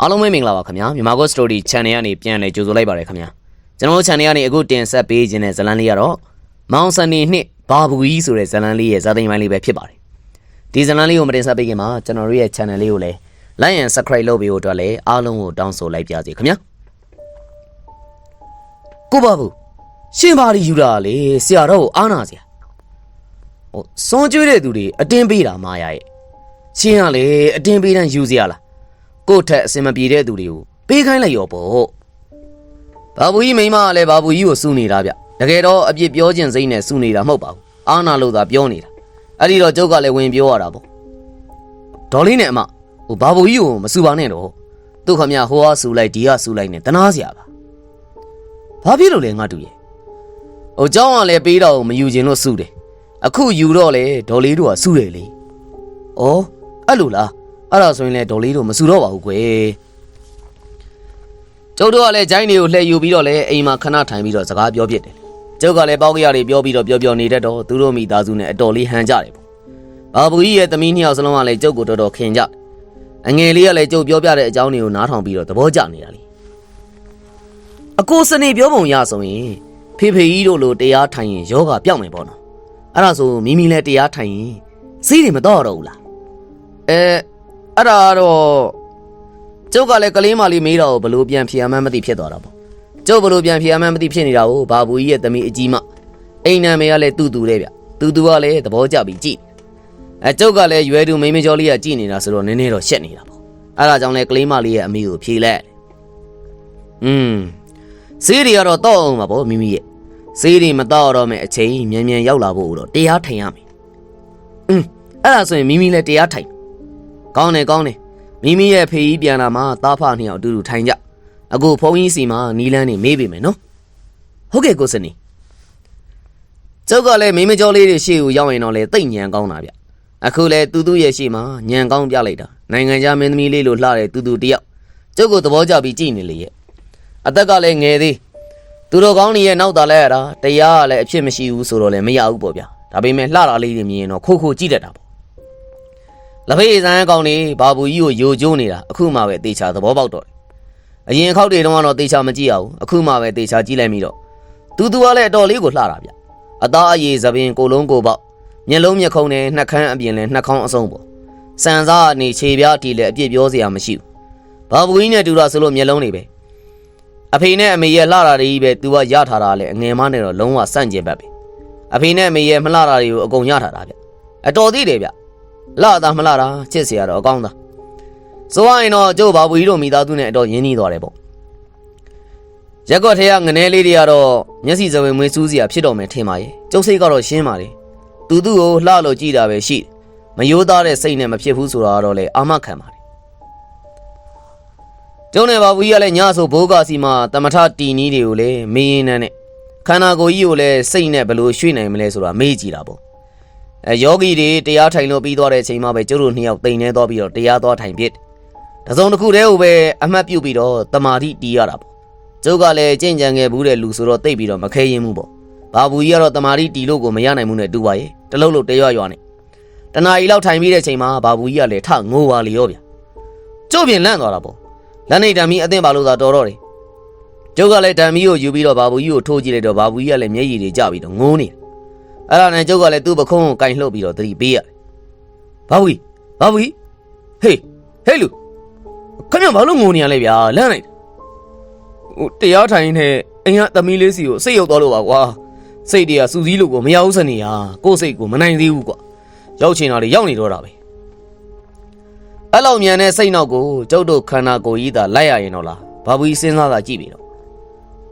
အားလုံးပဲမင်္ဂလာပါခင်ဗျာမြန်မာကို story channel ကနေပြန်လည်ကြိုဆိုလိုက်ပါရခင်ဗျာကျွန်တော်တို့ channel ကနေအခုတင်ဆက်ပေးခြင်းတဲ့ဇာတ်လမ်းလေးကတော့မောင်စန်နေနှစ်ဘာဘူးကြီးဆိုတဲ့ဇာတ်လမ်းလေးရဲ့ဇာတ်သိမ်းပိုင်းလေးပဲဖြစ်ပါတယ်ဒီဇာတ်လမ်းလေးကိုမတင်ဆက်ပေးခင်မှာကျွန်တော်တို့ရဲ့ channel လေးကိုလည်း like and subscribe လုပ်ပေးဖို့အတွက်လည်းအားလုံးကိုတောင်းဆိုလိုက်ပါစီခင်ဗျာကိုဘာဘူးရှင်ဘာဒီယူတာလေဆရာတော်ကိုအားနာစရာဟိုစွန်ကျွေးတဲ့သူတွေအတင်းပေးတာမာရရဲ့ရှင်ကလေအတင်းပေးတန်းယူစရာလား ကိုယ့်ထက်အစင်မပြေတဲ့သူတွေကိုပေးခိုင်းလိုက်ရောပေါ့ဘာဘူးကြီးမိမကလည်းဘာဘူးကြီးကိုစူနေတာဗျတကယ်တော့အပြစ်ပြောခြင်းစိမ့်နဲ့စူနေတာမဟုတ်ပါဘူးအာနာလို့သာပြောနေတာအဲ့ဒီတော့ကျုပ်ကလည်းဝင်ပြောရတာပေါ့ဒေါ်လေးနဲ့အမဟိုဘာဘူးကြီးကိုမစူပါနဲ့တော့သူ့ခမဟိုအားစူလိုက်ဒီအားစူလိုက်နဲ့တနာစရာပါဘာဖြစ်လို့လဲငါတူရဲ့ဟိုเจ้าကလည်းပေးတော့မယူခြင်းလို့စူတယ်အခုယူတော့လေဒေါ်လေးတို့ကစူတယ်လေဩအဲ့လိုလား အဲ့ဒါဆိုရင်လည်းဒေါ်လေးတို့မစူတော့ပါဘူးကွယ်ကျုပ်တို့ကလည်းဂျိုင်းတွေကိုလှည့်ယူပြီးတော့လည်းအိမ်မှာခဏထိုင်ပြီးတော့စကားပြောပြစ်တယ်ကျုပ်ကလည်းပေါက်ကြရတွေပြောပြီးတော့ပြောပြောနေတတ်တော့သူတို့မိသားစုနဲ့အတော်လေးဟန်ကြတယ်ပေါ့ဘာဘူးကြီးရဲ့သမီးနှစ်ယောက်စလုံးကလည်းကျုပ်ကိုတော်တော်ခင်ကြတယ်အငယ်လေးကလည်းကျုပ်ပြောပြတဲ့အကြောင်းတွေကိုနားထောင်ပြီးတော့သဘောကျနေတာလေအကိုစနေပြောပုံရဆိုရင်ဖေဖေကြီးတို့လိုတရားထိုင်ရင်ယောဂပြောက်မယ်ပေါ့နော်အဲ့ဒါဆိုမိမိလည်းတရားထိုင်ရင်စီးတွေမတော့တော့ဘူးလားအဲ အဲ့ဒါတော့ကျုပ်ကလည်းကလေးမလေးမေးတော့ဘလို့ပြန်ဖြေရမှန်းမသိဖြစ်သွားတာပေါ့ကျုပ်ဘလို့ပြန်ဖြေရမှန်းမသိဖြစ်နေတာကိုဘာဘူးကြီးရဲ့သမီးအကြီးမအိမ်နာမေကလည်းတူတူတဲ့ဗျတူတူကလည်းသဘောကျပြီးကြည့်အဲကျုပ်ကလည်းရွယ်သူမိန်းမကျော်လေးကကြည့်နေတာဆိုတော့နည်းနည်းတော့ရှက်နေတာပေါ့အဲ့ဒါကြောင့်လည်းကလေးမလေးရဲ့အမေကိုဖြေလိုက်อืมစေးတွေကတော့တော့အောင်ပါပေါ့မိမိရဲ့စေးတွေမတော့တော့မဲ့အချိန်မြန်မြန်ရောက်လာဖို့တော့တရားထိုင်ရမယ်อืมအဲ့ဒါဆိုရင်မိမိလည်းတရားထိုင် ကောင်းတယ်ကောင်းတယ်မိမိရဲ့ဖေကြီးပြန်လာမှတားဖနှစ်ယောက်အတူတူထိုင်ကြအခုဖုန်းကြီးစီမှာနီလန်းနေမေးပေမယ်နော်ဟုတ်ကဲ့ကိုစနီကျုပ်ကလည်းမိမကျော်လေးတွေရှေ့ကိုရောက်ရင်တော့လေတိတ်ညံကောင်းတာဗျအခုလေတူတူရဲ့ရှေ့မှာညံကောင်းပြလိုက်တာနိုင်ငံခြားမင်းသမီးလေးလိုလှတဲ့တူတူတယောက်ကျုပ်ကိုသဘောကျပြီးကြည်နေလေရဲ့အသက်ကလည်းငယ်သေးသူတို့ကောင်းနေရဲ့နောက်သားလဲရတာတရားကလည်းအဖြစ်မရှိဘူးဆိုတော့လည်းမရဘူးပေါ့ဗျာဒါပေမဲ့လှတာလေးတွေမြင်ရင်တော့ခိုးခိုးကြည့်တတ်တာပေါ့ လက်ဖေးစမ်းအကောင်နေဘာဘူးကြီးကိုယိုကျိုးနေတာအခုမှပဲတေချာသဘောပေါက်တော့တယ်အရင်ခောက်တွေတုန်းကတော့တေချာမကြည့်ရဘူးအခုမှပဲတေချာကြည့်လိုက်ပြီးတော့တူတူကလည်းအတော်လေးကိုလှတာဗျအသားအရည်သပင်ကိုလုံးကိုပေါက်မျက်လုံးမျက်ခုံးနဲ့နှက်ခမ်းအပြင်လဲနှက်ခေါင်းအစုံပေါ့စံစားနေခြေပြားတီလည်းအပြစ်ပြောစရာမရှိဘူးဘာဘူးကြီးနဲ့တူတာဆိုလို့မျက်လုံးတွေပဲအဖေနဲ့အမေရဲ့လှတာတွေကြီးပဲသူကရထားတာလေအငယ်မနဲ့တော့လုံးဝစန့်ကျင်ဘက်ပဲအဖေနဲ့အမေရဲ့မလှတာတွေကိုအကုန်ရထားတာဗျအတော်သေးတယ်ဗျ လာတာမလာတာချစ်စရာတော့အကောင်းသားဆိုရင်တော့ကျုပ်ဘာဘူးကြီးတို့မိသားစုနဲ့အတော်ရင်းနှီးသွားတယ်ပေါ့ရက်ကော့ထဲကငနဲလေးတွေကတော့မျက်စိစပယ်မွေးစူးစရာဖြစ်တော်မယ်ထင်ပါရဲ့ကျုပ်စိတ်ကတော့ရှင်းပါလေသူသူ့ကိုလှလို့ကြည်တာပဲရှိမယိုးသားတဲ့စိတ်နဲ့မဖြစ်ဘူးဆိုတာတော့လေအာမခံပါတယ်ကျုံးနဲ့ဘာဘူးကြီးကလည်းညဆိုဘိုးကစီမှာတမထတီနီးတွေကိုလည်းမေးရင်းနဲ့ခန္ဓာကိုယ်ကြီးကိုလည်းစိတ်နဲ့ဘယ်လိုရွှေ့နိုင်မလဲဆိုတာမေးကြည့်တာပေါ့ အဲယောဂီတွေတရားထိုင်လို့ပြီးသွားတဲ့အချိန်မှာပဲကျုပ်တို့နှစ်ယောက်တိမ်နေသွားပြီးတော့တရားသွားထိုင်ဖြစ်တစုံတစ်ခုတည်းကိုပဲအမှတ်ပြုပြီးတော့တမာတိတီးရတာပေါ့ကျုပ်ကလည်းကြင်ကြံခဲ့ဘူးတဲ့လူဆိုတော့တိတ်ပြီးတော့မခဲရင်မှုပေါ့ဘာဘူးကြီးကတော့တမာတိတီလို့ကိုမရနိုင်မှုနဲ့တူပါရဲ့တလုံးလို့တရွရွနဲ့တနာရီလောက်ထိုင်ပြီးတဲ့အချိန်မှာဘာဘူးကြီးကလည်းထငိုပါလေရောဗျကျုပ်ပြင်လန့်သွားတာပေါ့လက်နေတံမီအသင်းပါလို့သာတော်တော့တယ်ကျုပ်ကလည်းတံမီကိုယူပြီးတော့ဘာဘူးကြီးကိုထိုးကြည့်လိုက်တော့ဘာဘူးကြီးကလည်းမျက်ရည်တွေကျပြီးတော့ငိုးနေတယ် အဲ့ဒါနဲ့ကျုပ်ကလည်းသူ့ပခုံးကိုကင်လှုပ်ပြီးတော့သတိပေးရတယ်။ဘာဝီဘာဝီဟေးဟေးလူခမရဘာလို့ငိုနေရလဲဗျာလန့်လိုက်ဟိုတရားထိုင်နေအိမ်ကသမီးလေးစီကိုစိတ်ရောက်သွားလို့ပါကွာစိတ်တွေကစူးစီးလို့ကိုမရဘူးစနေရကိုယ့်စိတ်ကိုမနိုင်သေးဘူးကွာရောက်ချင်တာတွေရောက်နေတော့တာပဲအဲ့လောက်မြန်တဲ့စိတ်နောက်ကိုကျုပ်တို့ခန္ဓာကိုယ်ကြီးသာလိုက်ရရင်တော့လားဘာဝီစဉ်းစားတာကြည့်ပြီတော့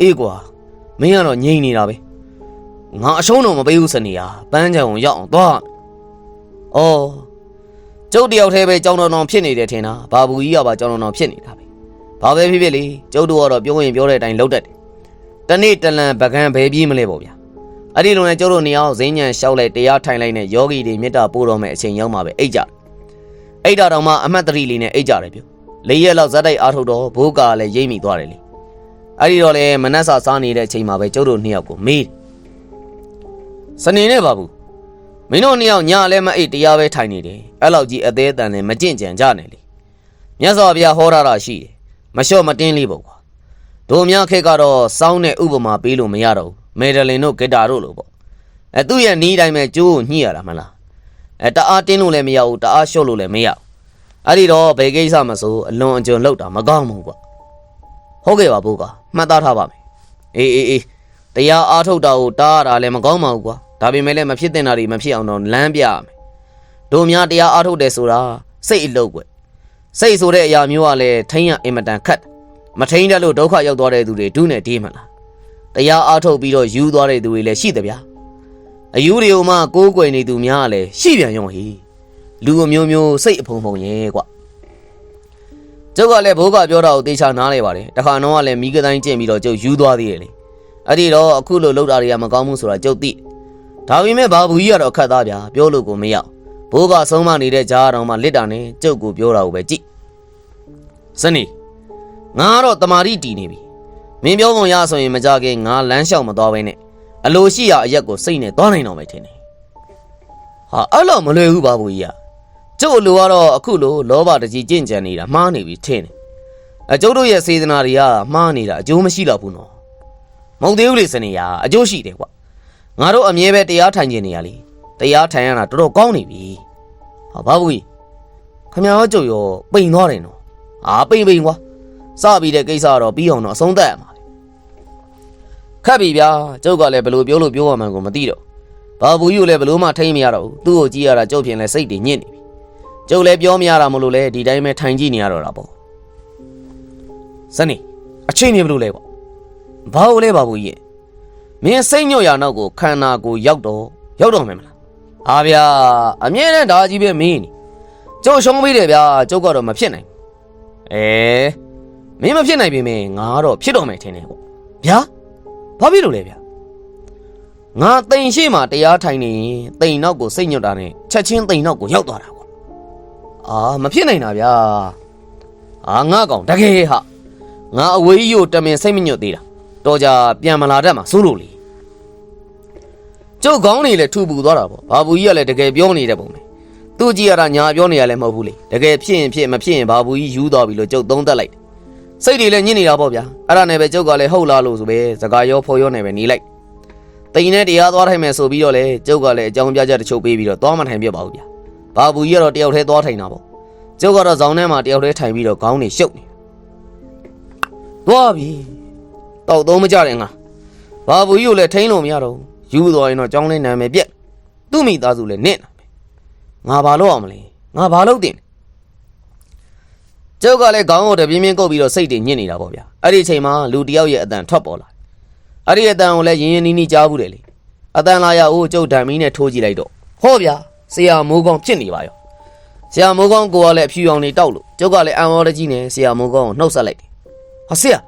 အေးကွာမင်းကတော့ငြိမ်နေတာပဲ ငါအရှုံးတော့မပေးဘူးစနေရပန်းချံကိုရောက်အောင်သွား။အော်ကျုပ်တယောက်တည်းပဲကြောင်တော်တော်ဖြစ်နေတယ်ထင်တာ။ဘာဘူးကြီးကပါကြောင်တော်တော်ဖြစ်နေတာပဲ။ဘာပဲဖြစ်ဖြစ်လေကျုပ်တို့ကတော့ပြောရင်ပြောတဲ့အတိုင်းလုပ်တတ်တယ်။တနေ့တလန်ပကံဘယ်ပြေးမလဲပေါ့ဗျာ။အဲ့ဒီလိုနဲ့ကျုပ်တို့နေအောင်ဇင်းညံလျှောက်လိုက်တရားထိုင်လိုက်နဲ့ယောဂီတွေမေတ္တာပို့တော်မဲ့အချိန်ရောက်မှပဲအိတ်ကြ။အိတ်တာတော့မှအမှတ်တရလေးနဲ့အိတ်ကြတယ်ပြ။လေးရက်လောက်ဇက်တိုက်အားထုတ်တော့ဘိုးကလည်းရိမ့်မိသွားတယ်လေ။အဲ့ဒီတော့လေမနှက်စာစားနေတဲ့အချိန်မှာပဲကျုပ်တို့နှစ်ယောက်ကိုမေးတယ် စနေနဲ့ပါဘူးမင်းတို့နှစ်ယောက်ညလည်းမအိတ်တရားပဲထိုင်နေတယ်အဲ့လောက်ကြီးအသေးအတန်နဲ့မကြင့်ကြံကြနဲ့လေမြတ်စွာဘုရားဟောထားတာရှိတယ်မလျှော့မတင်းလေးပေါ့ကွာတို့များခက်ကတော့စောင်းတဲ့ဥပမာပေးလို့မရတော့ဘူးမယ်ဒလင်တို့ဂီတာတို့လို့ပေါ့အဲသူ့ရဲ့နီးတိုင်းပဲကျိုးကိုညှိရတာမလားအဲတအားတင်းလို့လည်းမရဘူးတအားလျှော့လို့လည်းမရဘူးအဲ့ဒီတော့ဘယ်ကိစ္စမဆိုအလွန်အကျွံလောက်တာမကောင်းဘူးကွာဟုတ်ကဲ့ပါဘိုးကမှတ်သားထားပါမယ်အေးအေးအေးတရားအားထုတ်တာကိုတားရတာလည်းမကောင်းပါဘူးကွာ ဒါပေမဲ့လည်းမဖြစ်တင်တာတွေမဖြစ်အောင်တော့လမ်းပြရမယ်တို့များတရားအားထုတ်တယ်ဆိုတာစိတ်အလုပ်ကွယ်စိတ်ဆိုတဲ့အရာမျိုးကလည်းထိန်းရအင်မတန်ခတ်တယ်မထိန်းတတ်လို့ဒုက္ခရောက်သွားတဲ့သူတွေဒုနဲ့ဒီမလားတရားအားထုတ်ပြီးတော့ယူသွားတဲ့သူတွေလည်းရှိတယ်ဗျာအယူတွေကိုမှကိုးကွယ်နေသူများကလည်းရှိပြန်ရောဟီလူအမျိုးမျိုးစိတ်အဖုံဖုံရဲ့ကွကျုပ်ကလည်းဘိုးကပြောတာကိုသေချာနားလဲပါတယ်တခါတော့ကလည်းမိကတိုင်းကျင့်ပြီးတော့ကျုပ်ယူသွားသေးတယ်လေအဲ့ဒီတော့အခုလိုလောက်တာတွေကမကောင်းဘူးဆိုတာကျုပ်သိ ဒါပေမဲ့ဘာဘူးကြီးကတော့ခတ်သားဗျာပြောလို့ကိုမရဘိုးကဆုံးမနေတဲ့ကြားတော်မှာလစ်တာနဲ့ကျုပ်ကိုပြောတာကိုပဲကြည့်စနေငါကတော့တမာရီတီနေပြီမင်းပြောပုံရဆိုရင်မကြခင်ငါလမ်းလျှောက်မသွားဘဲနဲ့အလိုရှိရာအရက်ကိုစိတ်နဲ့သွားနိုင်တော့မယ်ထင်တယ်ဟာအဲ့လိုမလွယ်ဘူးပါဘူးကြီးကကျုပ်အလိုကတော့အခုလိုလောဘတကြီးကြင့်ကြံနေတာမှားနေပြီထင်တယ်အကျုပ်တို့ရဲ့စေတနာတွေကမှားနေတာအကျိုးမရှိတော့ဘူးနော်မဟုတ်သေးဘူးလေစနေရအကျိုးရှိတယ်ကွ ငါတို့အမြဲပဲတရားထိုင်ကျင်နေရလေတရားထိုင်ရတာတော်တော်ကောင်းနေပြီဟာဘာဘူးကြီးခမရောကျုပ်ရောပိန်သွားတယ်နော်အာပိန်ပိန်ကွာစပြီးတဲ့ကိစ္စကတော့ပြီးအောင်တော့အဆုံးသတ်ရမှာလေခက်ပြီဗျာကျုပ်ကလည်းဘယ်လိုပြောလို့ပြောရမှန်းကိုမသိတော့ဘာဘူးကြီးကိုလည်းဘယ်လို့မှထိမ့်မရတော့ဘူးသူ့ကိုကြည့်ရတာကျုပ်ဖြင့်လည်းစိတ်တွေညစ်နေပြီကျုပ်လည်းပြောမရတာမလို့လဲဒီတိုင်းပဲထိုင်ကြည့်နေရတော့တာပေါ့စနေအချိန်နေဘယ်လိုလဲကွာဘာလို့လဲဘာဘူးကြီး မင်းစိတ်ညွတ်ရနောက်ကိုခန္ဓာကိုယ်ရောက်တော့ရောက်တော့မယ်မလားအာဗျာအမြဲတမ်းဒါကြီးပဲမင်းနေကျုပ်ရှုံးပေးတယ်ဗျာကျုပ်ကတော့မဖြစ်နိုင်အဲမင်းမဖြစ်နိုင်ပြီမင်းငါတော့ဖြစ်တော့မယ်ထင်တယ်ပေါ့ဗျာဘာဖြစ်လို့လဲဗျာငါတိန်ရှိမှတရားထိုင်နေရင်တိန်နောက်ကိုစိတ်ညွတ်တာနဲ့ချက်ချင်းတိန်နောက်ကိုရောက်သွားတာပေါ့အာမဖြစ်နိုင်တာဗျာအာငါကောင်တကယ်ဟာငါအဝေးကြီးကိုတမင်စိတ်မညွတ်သေးတာတော့ကြပြန်မလာတတ်မှာစိုးလို့လေ ကျုပ်ကောင်းနေလေထူပူသွားတာပေါ့ဘာဘူးကြီးကလည်းတကယ်ပြောနေတဲ့ပုံပဲသူကြည့်ရတာညာပြောနေရလဲမဟုတ်ဘူးလေတကယ်ဖြစ်ရင်ဖြစ်မဖြစ်ရင်ဘာဘူးကြီးယူသွားပြီလို့ကျုပ်သုံးသက်လိုက်တယ်စိတ်တွေလည်းညစ်နေတာပေါ့ဗျာအဲ့ဒါနဲ့ပဲကျုပ်ကလည်းဟုတ်လားလို့ဆိုပဲစကားရောဖော်ရောနဲ့ပဲနေလိုက်တိန်နဲ့တရားသွားထိုင်မယ်ဆိုပြီးတော့လေကျုပ်ကလည်းအကြောင်းပြချက်တစ်ချို့ပေးပြီးတော့သွားမထိုင်ပြပါဘူးဗျာဘာဘူးကြီးကတော့တယောက်တည်းသွားထိုင်တာပေါ့ကျုပ်ကတော့ဇောင်းထဲမှာတယောက်တည်းထိုင်ပြီးတော့ခေါင်းနေရှုပ်နေသွားပြီတောက်သုံးမကြတယ်ငါဘာဘူးကြီးကိုလည်းထိန်းလို့မရတော့ဘူး ယူသွားရင်တော့ကြောင်းလေးနာမည်ပြက်သူ့မိသားစုလည်းနင့်တာငါဘာလုပ်အောင်မလဲငါဘာလုပ်တင်ကျုပ်ကလည်းခေါင်းကိုတပြင်းပြင်းကုတ်ပြီးတော့စိတ်တွေညစ်နေတာပေါ့ဗျာအဲ့ဒီအချိန်မှာလူတစ်ယောက်ရဲ့အတန်ထွက်ပေါ်လာအဲ့ဒီအတန်ကိုလည်းရင်းရင်းနှီးနှီးကြားဘူးတယ်လေအတန်လာရအိုးကျုပ်ဓာမီနဲ့ထိုးကြည့်လိုက်တော့ဟောဗျာဆရာမိုးကောင်းဖြစ်နေပါရောဆရာမိုးကောင်းကိုကလည်းအဖြူရောင်နေတောက်လို့ကျုပ်ကလည်းအံဩတကြီးနဲ့ဆရာမိုးကောင်းကိုနှုတ်ဆက်လိုက်တယ်ဟာဆရာ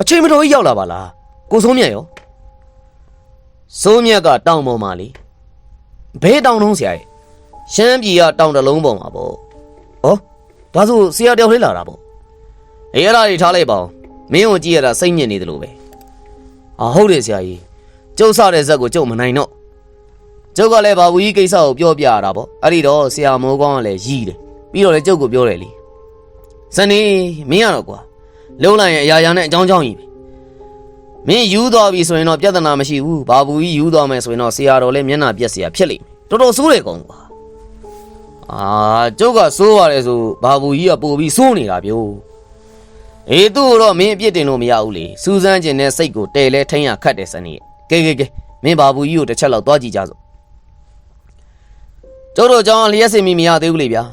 အချိန်မတော်ကြီးရောက်လာပါလားကိုစိုးမြတ်ရော စိုးမြတ်ကတောင်ပေါ်မှာလေဘဲတောင်တုံးဆရာရဲ့ရှမ်းပြည်ကတောင်တလုံးပေါ်မှာပေါ့။ဩဒါဆိုဆရာတယောက်လေးလာတာပေါ့။အေးအဲ့ဒါတွေထားလိုက်ပါဦး။မင်းကိုကြည့်ရတာစိတ်ညစ်နေတယ်လို့ပဲ။ဟာဟုတ်တယ်ဆရာကြီး။ကျုပ်စတဲ့ဇက်ကိုကျုပ်မနိုင်တော့။ကျုပ်ကလည်းဘာဘူးကြီးကိစ္စကိုပြောပြရတာပေါ့။အဲ့ဒီတော့ဆရာမိုးကောင်းကလည်းရီးတယ်။ပြီးတော့လည်းကျုပ်ကိုပြောတယ်လေ။စနေမင်းရတော့ကွာ။လုံးလိုက်ရင်အရာရာနဲ့အကြောင်းကြောင်းကြီးပဲ။ မင်းယူသွားပြီဆိုရင်တော့ပြဿနာမရှိဘူး။ဘာဘူးကြီးယူသွားမယ်ဆိုရင်တော့ဆရာတော်လည်းမျက်နှာပြက်เสียဖြစ်လိမ့်မယ်။တော်တော်ဆိုးတယ်ကောင်ကွာ။ အာကျုပ်ကစိုးရတယ်ဆိုဘာဘူးကြီးကပို့ပြီးစိုးနေတာဗျို့အေးသူ့ကိုတော့မင်းအပြစ်တင်လို့မရဘူးလေစူးစမ်းကျင်တဲ့စိတ်ကိုတဲလဲထိန်ရခတ်တယ်စနေကဲကဲကဲမင်းဘာဘူးကြီးကိုတစ်ချက်လောက်သွားကြည့်ကြစို့ကျုပ်တို့ကြောင့်လျှက်စင်မိမရသေးဘူးလေဗျာ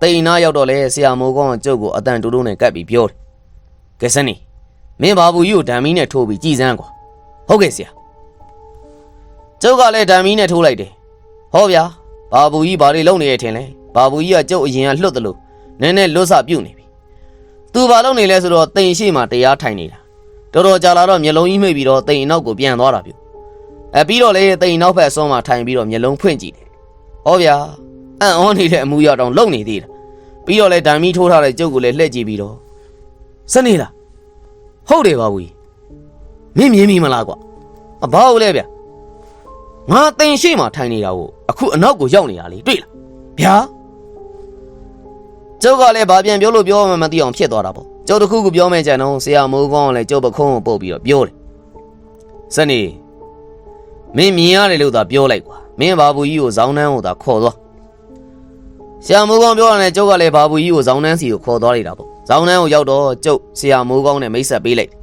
တိန်နာရောက်တော့လေဆရာမိုးကောင်းကကျုပ်ကိုအတန်တူတူနဲ့ကပ်ပြီးပြောတယ်ကဲစနေ မင်းဘာဘူးကြီးကိုဓာမီနဲ့ထိုးပြီးကြည်စမ်းကွာဟုတ်ကဲ့ဆရာကျုပ်ကလည်းဓာမီနဲ့ထိုးလိုက်တယ်ဟောဗျာဘာဘူးကြီးဘာတွေလုပ်နေရထင်လဲဘာဘူးကြီးကကျုပ်အရင်ကလှုပ်တယ်လို့နည်းနည်းလွတ်ဆပြုတ်နေပြီသူဘာလုပ်နေလဲဆိုတော့တိန်ရှိမှတရားထိုင်နေတာတော်တော်ကြာလာတော့မျက်လုံးကြီးမှိတ်ပြီးတော့တိန်နောက်ကိုပြန်သွားတာပြုအဲပြီးတော့လေတိန်နောက်ဘက်ဆွမ်းမှထိုင်ပြီးတော့မျက်လုံးဖွင့်ကြည့်တယ်ဟောဗျာအံ့ဩနေတဲ့အမူအရာတောင်လုံနေသေးတာပြီးတော့လေဓာမီထိုးထားတဲ့ကျုပ်ကိုလည်းလှည့်ကြည့်ပြီးတော့စနေလား ဟုတ်တယ်ဘာဘူးကြီးမင်းမြင်မိမလားကွာအဘာလို့လဲဗျာငါတင်ရှိမှထိုင်နေတာကိုအခုအနောက်ကိုရောက်နေတာလေတွေ့လားဗျာကျုပ်ကလည်းဘာပြန်ပြောလို့ပြောမှမသိအောင်ဖြစ်သွားတာပေါ့ကျုပ်တစ်ခုခုပြောမယ်ကြံတော့ဆရာမိုးကောင်းကလည်းကျုပ်ပခုံးကိုပုတ်ပြီးတော့ပြောတယ်စနေမင်းမြင်ရတယ်လို့သာပြောလိုက်ကွာမင်းဘာဘူးကြီးကိုဇောင်းနှန်းကိုသာခေါ်သွားဆရာမိုးကောင်းပြောရတယ်ကျုပ်ကလည်းဘာဘူးကြီးကိုဇောင်းနှန်းစီကိုခေါ်သွားလိုက်တာပေါ့ ဇောင်းနှန်းကိုရောက်တော့ကျုပ်ဆရာမိုးကောင်းနဲ့မိတ်ဆက်ပေးလိုက်တယ်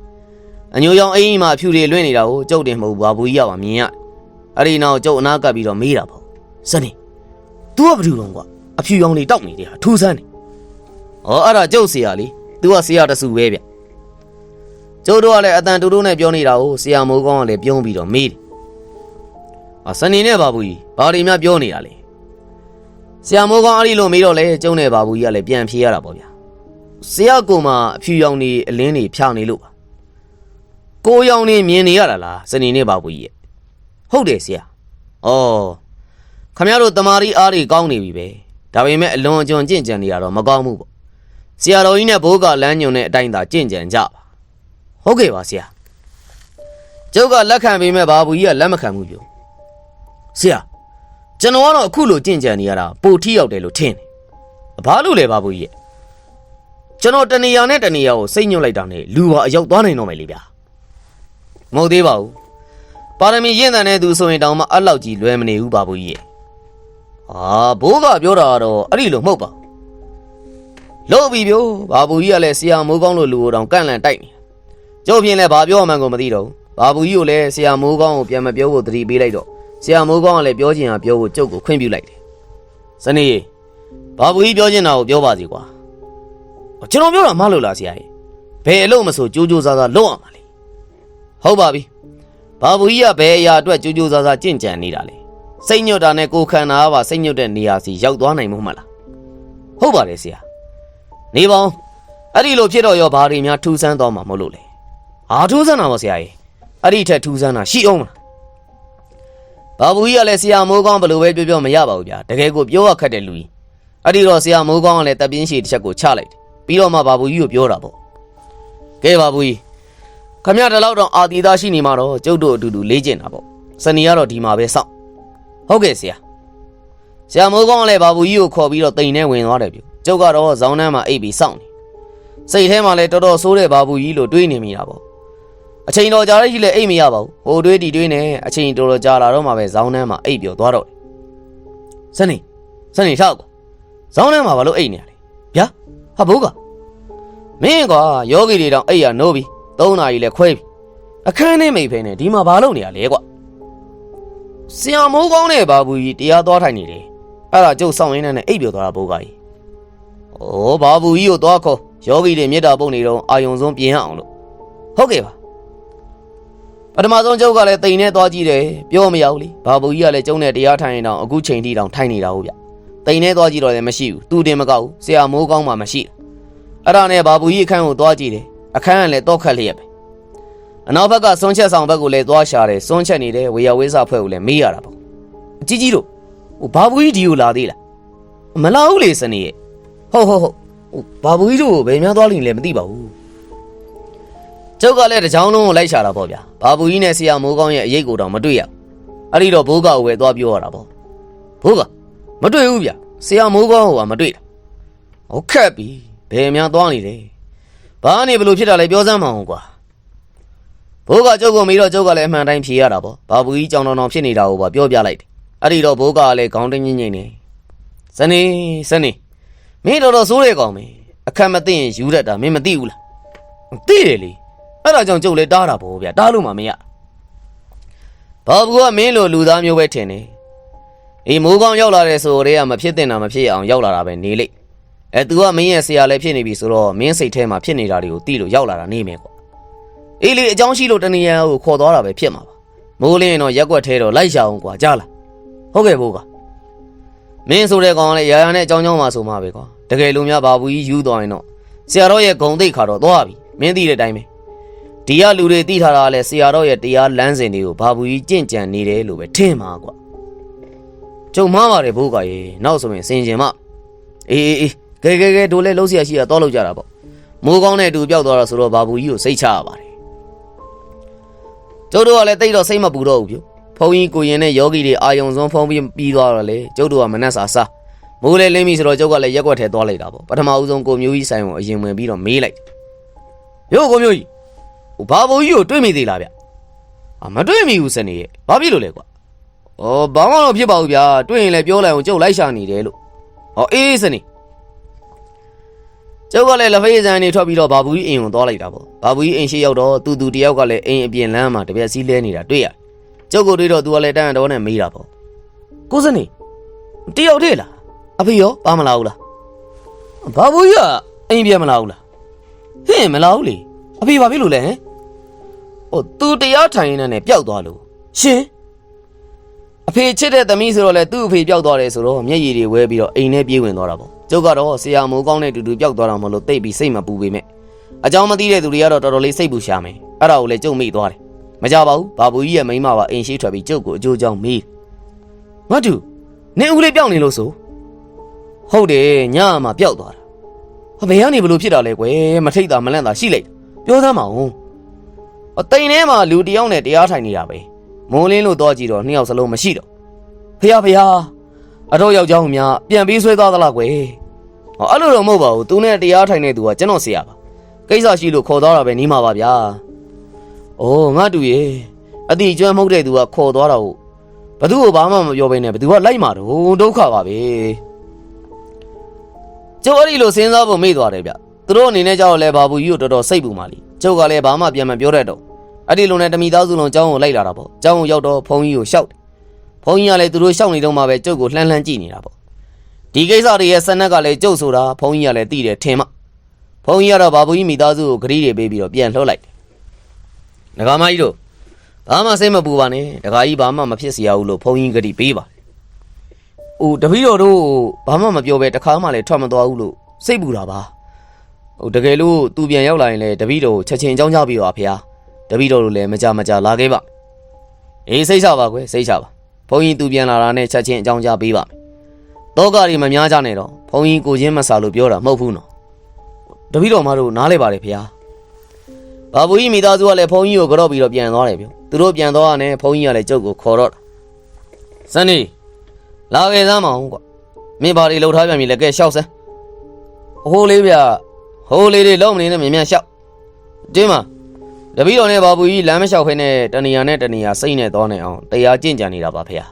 အညိုရောင်အိမ်ကြီးမှာဖြူတွေလွင့်နေတာကိုကျုပ်တင်မဟုတ်ဘူးဘာဘူးကြီးကပါမြင်ရတယ်အဲ့ဒီနောက်ကျုပ်အနာကပ်ပြီးတော့မေးတာပေါ့စနေ तू ကဘာလို့လုံးကွာအဖြူရောင်တွေတောက်နေတယ်ဟာထူးဆန်းနေဩအဲ့ဒါကျုပ်ဆရာလေ तू ကဆရာတဆူပဲဗျကျုပ်တို့ကလည်းအတန်တူတူနဲ့ပြောနေတာကိုဆရာမိုးကောင်းကလည်းပြုံးပြီးတော့မေးတယ်အာစနေနဲ့ဘာဘူးကြီးဘာတွေများပြောနေတာလဲဆရာမိုးကောင်းအဲ့ဒီလိုမေးတော့လေကျုံနဲ့ဘာဘူးကြီးကလည်းပြန်ဖြေရတာပေါ့ဗျာ ဆရာကိုမှအဖြူရောင်တွေအလင်းတွေဖြောင်းနေလို့ပါကိုရောင်နေမြင်နေရတာလားစနေနဲ့ဘာဘူးကြီးရဲ့ဟုတ်တယ်ဆရာဩခမရတို့တမာရီအားတွေကောင်းနေပြီပဲဒါပေမဲ့အလွန်အကျွံကြင့်ကြံနေရတော့မကောင်းဘူးပေါ့ဆရာတော်ကြီးနဲ့ဘိုးကလမ်းညွန်တဲ့အတိုင်းသာကြင့်ကြံကြပါဟုတ်ကဲ့ပါဆရာကျုပ်ကလက်ခံပေးမဲ့ဘာဘူးကြီးကလက်မခံဘူးပြောဆရာကျွန်တော်ကတော့အခုလိုကြင့်ကြံနေရတာပိုထီရောက်တယ်လို့ထင်တယ်ဘာလို့လဲဘာဘူးကြီးရဲ့ ကျွန်တော်တနေရာနဲ့တနေရာကိုစိတ်ညွတ်လိုက်တာနဲ့လူဟာအရောက်သွားနိုင်တော့မယ်လေဗျာမဟုတ်သေးပါဘူးပါရမီရင့်တဲ့တဲ့သူဆိုရင်တောင်မှအဲ့လောက်ကြီးလွယ်မနေဘူးဘာဘူးကြီးရဲ့အာဘိုးကပြောတာကတော့အဲ့ဒီလိုမဟုတ်ပါဘူးလို့ပြီပြောဘာဘူးကြီးကလည်းဆရာမိုးကောင်းလို့လူကိုတောင်ကန့်လန့်တိုက်နေကျုပ်ဖြင့်လည်းဘာပြောမှန်းကိုမသိတော့ဘူးဘာဘူးကြီးကိုလည်းဆရာမိုးကောင်းကိုပြန်မပြောဖို့သတိပေးလိုက်တော့ဆရာမိုးကောင်းကလည်းပြောချင်တာပြောဖို့ကျုပ်ကိုခွင့်ပြုလိုက်တယ်စနေဘာဘူးကြီးပြောချင်တာကိုပြောပါစီကွာ ကျွန်တော်ပြောတာမဟုတ်လားဆရာကြီးဘယ်အလို့မဆိုကြိုးကြိုးစားစားလုပ်ရမှာလေဟုတ်ပါပြီဘာဘူးကြီးကဘယ်အရာအတွက်ကြိုးကြိုးစားစားကြင့်ကြံနေတာလဲစိတ်ညွတ်တာနဲ့ကိုယ်ခန္ဓာကပါစိတ်ညွတ်တဲ့နေရာစီရောက်သွားနိုင်မှုမလားဟုတ်ပါတယ်ဆရာနေပေါင်းအဲ့ဒီလိုဖြစ်တော့ရောဘာတွေများထူးဆန်းသွားမှာမဟုတ်လို့လေဟာထူးဆန်းတာပါဆရာကြီးအဲ့ဒီထက်ထူးဆန်းတာရှိအောင်မလားဘာဘူးကြီးကလည်းဆရာမိုးကောင်းဘယ်လိုပဲပြောပြောမရပါဘူးဗျာတကယ်ကိုပြောရခက်တဲ့လူကြီးအဲ့ဒီတော့ဆရာမိုးကောင်းကလည်းတပ်ပြင်းရှည်တစ်ချက်ကိုချလိုက်တယ် ပြီးတော့မှဘာဘူးကြီးကိုပြောတာပေါ့ကဲဘာဘူးကြီးခမရတလောက်တော့အာတီသားရှိနေမှာတော့ကျုပ်တို့အတူတူလေးကျင်တာပေါ့စနေကတော့ဒီမှာပဲစောင့်ဟုတ်ကဲ့ဆရာဆရာမိုးကောင်းကလည်းဘာဘူးကြီးကိုခေါ်ပြီးတော့တိန်ထဲဝင်သွားတယ်ပြကျုပ်ကတော့ဇောင်းနှမ်းမှာအိပ်ပြီးစောင့်နေစိတ်ထဲမှာလည်းတော်တော်ဆိုးတဲ့ဘာဘူးကြီးလို့တွေးနေမိတာပေါ့အချိန်တော်ကြာတဲ့ကြီးလည်းအိပ်မရပါဘူးဟိုတွေးဒီတွေးနေအချိန်တော်တော်ကြာလာတော့မှပဲဇောင်းနှမ်းမှာအိပ်ပျော်သွားတော့တယ်စနေစနေရှောက်ကွာဇောင်းနှမ်းမှာဘာလို့အိပ်နေရလဲဗျာ ဟာဘိုးကမင်းကွာယောဂီတွေတောင်အိပ်ရနိုးပြီ၃နာရီလည်းခွဲပြီအခန်းထဲမိတ်ဖဲနေဒီမှာဘာလုပ်နေရလဲကွာဆရာမိုးကောင်းတဲ့ဘာဘူးကြီးတရားသွားထိုင်နေတယ်အဲ့ဒါကျုပ်စောင့်ရင်းနဲ့အိပ်ပျော်သွားတာဘိုးကကြီးဩဘာဘူးကြီးကိုသွားခေါ်ယောဂီတွေမေတ္တာပုံနေတော့အာယုံဆုံးပြင်ရအောင်လို့ဟုတ်ကဲ့ပါပထမဆုံးကျုပ်ကလည်းတိန်နဲ့သွားကြည့်တယ်ပြောမရဘူးလေဘာဘူးကြီးကလည်းကျုံနဲ့တရားထိုင်ရင်တော့အခုချိန်ထိတောင်ထိုင်နေတာဟုတ်ဗျ တိန်နဲ့သွားကြည့်တော့လည်းမရှိဘူးသူတင်မကောက်ဘူးဆရာမိုးကောင်းမှမရှိအဲ့ဒါနဲ့ဘာဘူးကြီးအခန်းကိုသွားကြည့်တယ်အခန်းကလည်းတော့ခတ်လျက်ပဲအနောက်ဘက်ကစွန်းချက်ဆောင်ဘက်ကိုလည်းသွားရှာတယ်စွန်းချက်နေတယ်ဝေယဝေးစာဖွဲ့ကိုလည်းမေးရတာပေါ့အကြီးကြီးတို့ဟိုဘာဘူးကြီးဒီကိုလာသေးလားမလာဘူးလေစနေရဲ့ဟုတ်ဟုတ်ဟုတ်ဟိုဘာဘူးကြီးတို့ကိုဘယ်များသွားလိမ့်လဲမသိပါဘူးကျုပ်ကလည်းတစ်ချောင်းလုံးကိုလိုက်ရှာတာပေါ့ဗျာဘာဘူးကြီးနဲ့ဆရာမိုးကောင်းရဲ့အရေးကိုတော့မတွေ့ရဘူးအဲ့ဒီတော့ဘိုးကကိုပဲသွားပြောရတာပေါ့ဘိုးက မတွေ့ဘူးဗျာဆရာမိုးကောင်းကမတွေ့တာဟုတ်ခက်ပြီဘယ်များသွားနေလဲဘာနေဘလို့ဖြစ်တာလဲပြောစမ်းမအောင်ကွာဘိုးကကျုပ်ကိုမေးတော့ကျုပ်ကလည်းအမှန်တိုင်းဖြေရတာပေါ့ဘာဘူးကြီးကြောင်တောင်တောင်ဖြစ်နေတာကိုပါပြောပြလိုက်တယ်အဲ့ဒီတော့ဘိုးကလည်းခေါင်းတင်းငိမ့်ငိမ့်နေစနေစနေမင်းတော်တော်ဆိုးတဲ့ကောင်ပဲအခက်မသိရင်ယူတတ်တာမင်းမသိဘူးလားသိတယ်လေအဲ့ဒါကြောင့်ကျုပ်လည်းတားတာပေါ့ဗျာတားလို့မှမရဘာဘူးကမင်းလိုလူသားမျိုးပဲထင်တယ် အေးမိုးကောင်းရောက်လာတဲ့ဆိုတော့ကမဖြစ်တင်တာမဖြစ်အောင်ရောက်လာတာပဲနေလိမ့်အဲ तू ကမင်းရဲ့ဆရာလည်းဖြစ်နေပြီဆိုတော့မင်းစိတ်ထဲမှာဖြစ်နေတာတွေကိုသိလို့ရောက်လာတာနေမယ်ကွာအေးလေအကြောင်းရှိလို့တနေရာကိုခေါ်သွားတာပဲဖြစ်မှာပါမိုးလင်းရင်တော့ရက်ွက်ထဲတော့လိုက်ရှာအောင်ကွာကြားလားဟုတ်ကဲ့ဘိုးကမင်းဆိုတဲ့ကောင်ကလည်းရာရာနဲ့အကြောင်းကြောင်းမှဆိုမှပဲကွာတကယ်လို့များဘာဘူးကြီးယူသွားရင်တော့ဆရာတော်ရဲ့ဂုံသိက္ခါတော့သွားပြီမင်းသိတဲ့အတိုင်းပဲဒီကလူတွေသိထားတာကလည်းဆရာတော်ရဲ့တရားလမ်းစဉ်တွေကိုဘာဘူးကြီးကြင့်ကြံနေတယ်လို့ပဲထင်မှာကွာ ကျုံမှားပါတယ်ဘိုးကရေနောက်ဆိုရင်စင်ကျင်မအေးအေးအေးကဲကဲကဲတို့လည်းလှုပ်เสียရှိတာတော့လောက်ကြတာပေါ့မိုးကောင်းတဲ့အတူပြောက်သွားတာဆိုတော့ဘာဘူးကြီးကိုစိတ်ချရပါတယ်ကျုပ်တို့ကလည်းတိတ်တော့စိတ်မပူတော့ဘူးပြို ဖုန်းကြီးကိုရင်နဲ့ယောဂီတွေအာယုံစွန်းဖုံးပြီးပြီးသွားတော့လေကျုပ်တို့ကမနှက်စာစားမိုးလေလင်းပြီဆိုတော့ကျုပ်ကလည်းရက်ွက်ထဲသွားလိုက်တာပေါ့ပထမဦးဆုံးကိုမျိုးကြီးဆိုင်ကိုအရင်ဝင်ပြီးတော့မေးလိုက် ရို့ကိုမျိုးကြီးဟိုဘာဘိုးကြီးကိုတွေ့မိသေးလားဗျအာမတွေ့မိဘူးစနေရဲ့ဘာဖြစ်လို့လဲကွာ ဩဘာမှတော့ဖြစ်ပါဘူးဗျာတွေ့ရင်လည်းပြောလိုက်အောင်ကျုပ်လိုက်ရှာနေတယ်လို့ဟောအေးစနေကျုပ်ကလည်းလက်ဖေးစံနေထွက်ပြီးတော့ဘာဘူးကြီးအိမ်ကိုသွားလိုက်တာပေါ့ဘာဘူးကြီးအိမ်ရှိရောက်တော့သူသူတယောက်ကလည်းအိမ်အပြင်လမ်းမှာတပြက်စီးလဲနေတာတွေ့ရတယ်ကျုပ်ကိုတွေ့တော့သူကလည်းတန်းတော်နဲ့မေးတာပေါ့ကိုစနေတယောက်တည်းလားအဖေရောပါမလာဘူးလားဘာဘူးကြီးကအိမ်ပြန်မလာဘူးလားဟင်းမလာဘူးလေအဖေဘာဖြစ်လို့လဲဟမ်ဟိုသူတရားထိုင်နေနဲ့ပျောက်သွားလို့ရှင် အဖေချစ်တဲ့သမီးဆိုတော့လေသူ့အဖေပျောက်သွားတယ်ဆိုတော့မျက်ရည်တွေဝဲပြီးတော့အိမ်ထဲပြေးဝင်သွားတာပေါ့ကျုပ်ကတော့ဆရာမိုးကောင်းတဲ့တူတူပျောက်သွားတာမလို့တိတ်ပြီးစိတ်မပူပေမဲ့အကြောင်းမသိတဲ့သူတွေကတော့တော်တော်လေးစိတ်ပူရှာမယ်အဲ့ဒါကိုလည်းကျုပ်မိသွားတယ်မကြပါဘူးဘာဘူးကြီးရဲ့မိန်းမပါအိမ်ရှိထွက်ပြီးကျုပ်ကိုအကျိုးကြောင့်မေးမတူနင်းဦးလေးပျောက်နေလို့ဆိုဟုတ်တယ်ညမှာပျောက်သွားတာ။ဘယ်ကနေဘလို့ဖြစ်တာလဲကွယ်မထိတ်တာမလန့်တာရှိလိုက်တာပြောသမ်းပါဦး။အတိန်ထဲမှာလူတစ်ယောက်နဲ့တရားထိုင်နေတာပဲ။ မုံလင်းလို့တော့ကြည့်တော့နှစ်ယောက်စလုံးမရှိတော့။ဖះဖះအတော့ယောက်ျားများပြန်ပြီးဆွဲသွားသလားကွယ်။ဟောအဲ့လိုတော့မဟုတ်ပါဘူး။သူနဲ့တရားထိုင်နေသူကကျွန်တော်ဆရာပါ။ကိစ္စရှိလို့ခေါ်သွားတာပဲနီးမှာပါဗျာ။အိုးငါတူရဲ့အတိကျွမ်းမဟုတ်တဲ့သူကခေါ်သွားတာဟုတ်ဘသူ့ကိုဘာမှမပြောဘဲနဲ့ဘသူကလိုက်မှာတော့ဒုက္ခပါပဲ။ကျုပ်အဲ့ဒီလိုစဉ်းစားဖို့မေ့သွားတယ်ဗျသူတို့အနေနဲ့ကြောက်လဲဘာဘူးကြီးကိုတော်တော်စိတ်ပူမှလीကျုပ်ကလည်းဘာမှပြန်မပြောတတ်တော့ အဲ့ဒီလိုနဲ့တမိသားစုလုံးကျောင်းကိုလိုက်လာတာပေါ့ကျောင်းကိုရောက်တော့ဘုန်းကြီးကိုရှောက်တယ်ဘုန်းကြီးကလည်းသူတို့ရှောက်နေတော့မှပဲကျုပ်ကိုလှမ်းလှမ်းကြည့်နေတာပေါ့ဒီကိစ္စတွေရဲ့စနက်ကလည်းကျုပ်ဆိုတာဘုန်းကြီးကလည်းသိတယ်ထင်မှဘုန်းကြီးကတော့ဘာဘူးကြီးမိသားစုကိုဂရီးတွေပေးပြီးတော့ပြန်လှုပ်လိုက်တယ်ဒကာမကြီးတို့ဘာမှစိတ်မပူပါနဲ့ဒကာကြီးဘာမှမဖြစ်စေရဘူးလို့ဘုန်းကြီးဂရီးပေးပါတယ်ဟိုတပည့်တော်တို့ဘာမှမပြောပဲတခါမှလည်းထွက်မသွားဘူးလို့စိတ်ပူတာပါဟိုတကယ်လို့သူပြန်ရောက်လာရင်လည်းတပည့်တော်ကိုချက်ချင်းကြောင်းကြပြီးပါဖေဟာ တပည့်တော်တို့လည်းမကြမကြလာခဲ့ပါအေးစိတ်ချပါကွယ်စိတ်ချပါဘုန်းကြီးသူပြန်လာတာနဲ့ချက်ချင်းအကြောင်းကြပေးပါမယ်တောကတွေမများကြနဲ့တော့ဘုန်းကြီးကိုချင်းမဆာလို့ပြောတာမဟုတ်ဘူးနော်တပည့်တော်မတို့နားလဲပါတယ်ဖေဟာဘာဘူးကြီးမိသားစုကလည်းဘုန်းကြီးကိုကြော့ပြီးတော့ပြန်သွားတယ်ပြောသူတို့ပြန်သွားတာနဲ့ဘုန်းကြီးကလည်းကျုပ်ကိုခေါ်တော့တာစနေလာခဲ့စမ်းမအောင်ကွာမင်းဘာတွေလှုပ်ထားပြန်ပြီလဲကဲရှောက်စမ်းဟိုးလေးဗျဟိုးလေးတွေလုံးမနေနဲ့မြင်မြန်ရှောက်တင်းမ တပီးတော်နဲ့ဘာဘူးကြီးလမ်းမလျှောက်ခဲနဲ့တဏီယာနဲ့တဏီယာစိတ်နဲ့သွားနေအောင်တရားကျင့်ကြံနေတာပါဖေဟာ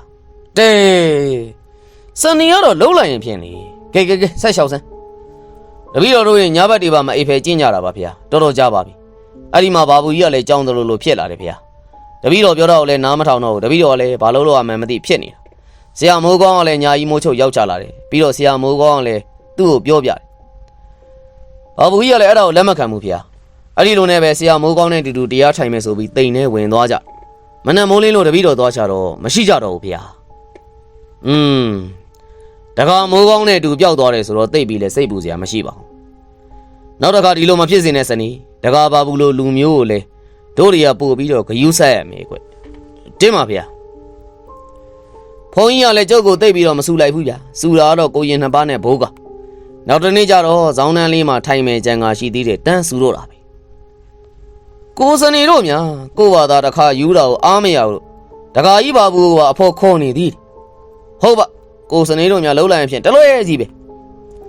တေစနေရတော့လှုပ်လိုက်ရင်ဖြင့်လေကဲကဲကဲဆက်လျှောက်စမ်းတပီးတော်တို့ရဲ့ညာဘက်တွေပါမအိပ်ဖဲကျင့်ကြတာပါဖေဟာတော်တော်ကြပါပြီအဲ့ဒီမှာဘာဘူးကြီးကလည်းကြောင်းတယ်လို့လို့ဖြစ်လာတယ်ဖေဟာတပီးတော်ပြောတော့လည်းနားမထောင်တော့ဘူးတပီးတော်ကလည်းဘာလို့လို့အမှန်မသိဖြစ်နေတာဆရာမိုးကောင်းကလည်းညာကြီးမိုးချုပ်ရောက်ချလာတယ်ပြီးတော့ဆရာမိုးကောင်းကလည်းသူ့ကိုပြောပြတယ်ဘာဘူးကြီးကလည်းအဲ့ဒါကိုလက်မခံဘူးဖေ။ အဲ့ဒီလိုနဲ့ပဲဆရာမိုးကောင်းနဲ့တူတူတရားထိုင်မယ်ဆိုပြီးတိမ်နဲ့ဝင်သွားကြမနက်မိုးလင်းလို့တပည့်တော်သွားချတော့မရှိကြတော့ဘူးဖေ။อืมတခါမိုးကောင်းနဲ့တူပျောက်သွားတယ်ဆိုတော့တိတ်ပြီးလဲစိတ်ပူစရာမရှိပါဘူး။နောက်တစ်ခါဒီလိုမဖြစ်စေနဲ့စနီတခါဘာဘူးလို့လူမျိုးကိုလေတို့တွေကပို့ပြီးတော့ဂယုဆက်ရမယ်ကွ။တင်းပါဖေ။ဖုန်းကြီးကလည်းကျုပ်ကိုတိတ်ပြီးတော့မဆူလိုက်ဘူးဗျာ။ဆူတာကတော့ကိုရင်နှစ်ပါးနဲ့ဘိုးက။နောက်တစ်နေ့ကျတော့ဇောင်းတန်းလေးမှာထိုင်မယ်ကြံကာရှိသေးတယ်တန်းဆူတော့တာပဲ။ ကိုစနေတို့များကိုဘာသာတစ်ခါယူတာကိုအားမရဘူး။တခါကြီးပါဘူးကအဖို့ခေါ်နေသည်။ဟုတ်ပါကိုစနေတို့များလှုပ်လိုက်ရင်ဖြင့်တလွဲကြီးပဲ